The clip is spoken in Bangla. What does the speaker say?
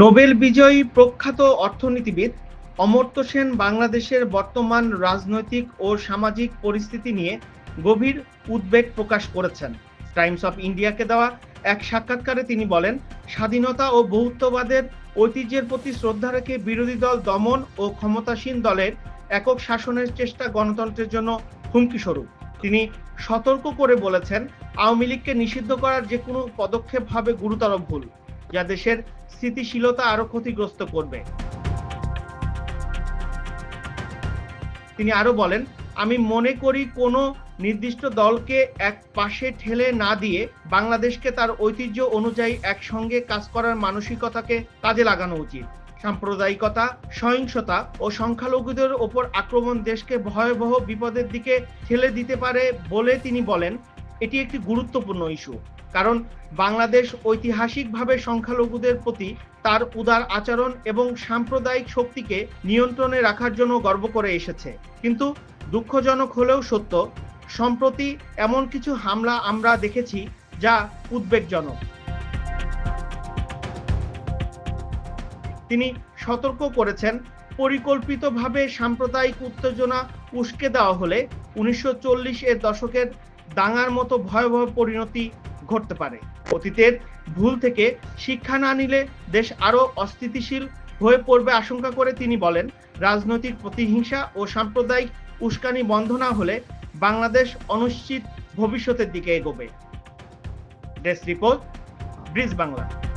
নোবেল বিজয়ী প্রখ্যাত অর্থনীতিবিদ অমর্ত্য সেন বাংলাদেশের বর্তমান রাজনৈতিক ও সামাজিক পরিস্থিতি নিয়ে গভীর উদ্বেগ প্রকাশ করেছেন। টাইমস অফ ইন্ডিয়াকে দেওয়া এক সাক্ষাৎকারে তিনি বলেন, স্বাধীনতা ও বহুত্ববাদের ঐতিহ্যের প্রতি শ্রদ্ধা রেখে বিরোধী দল দমন ও ক্ষমতাসীন দলের একক শাসনের চেষ্টা গণতন্ত্রের জন্য হুমকি স্বরূপ তিনি সতর্ক করে বলেছেন, আওয়ামী লীগকে নিষিদ্ধ করার যে কোনো পদক্ষেপ হবে গুরুতর ভুল। যা দেশের স্থিতিশীলতা আরও ক্ষতিগ্রস্ত করবে। তিনি আরও বলেন, আমি মনে করি কোনো নির্দিষ্ট দলকে এক পাশে ঠেলে না দিয়ে বাংলাদেশকে তার ঐতিহ্য অনুযায়ী একসঙ্গে কাজ করার মানসিকতাকে কাজে লাগানো উচিত। সাম্প্রদায়িকতা, সহিংসতা ও সংখ্যালঘুদের ওপর আক্রমণ দেশকে ভয়াবহ বিপদের দিকে ঠেলে দিতে পারে বলে তিনি বলেন এটি একটি গুরুত্বপূর্ণ ইস্যু কারণ বাংলাদেশ ঐতিহাসিকভাবে সংখ্যালঘুদের প্রতি তার উদার আচরণ এবং সাম্প্রদায়িক শক্তিকে নিয়ন্ত্রণে রাখার জন্য গর্ব করে এসেছে। কিন্তু দুঃখজনক হলেও সত্য, সম্প্রতি এমন কিছু হামলা আমরা দেখেছি যা উদ্বেগজনক। তিনি সতর্ক করেছেন পরিকল্পিতভাবে সাম্প্রদায়িক উত্তেজনা উস্কে দেওয়া হলে উনিশশো এর দশকের দাঙ্গার মতো ভয়াবহ পরিণতি ঘটতে পারে। অতীতের ভুল থেকে শিক্ষা না নিলে দেশ আরও অস্থিতিশীল হয়ে পড়বে আশঙ্কা করে তিনি বলেন, রাজনৈতিক প্রতিহিংসা ও সাম্প্রদায়িক উস্কানি বন্ধ না হলে বাংলাদেশ অনিশ্চিত ভবিষ্যতের দিকে এগোবে। Desk report, bridge Bangla.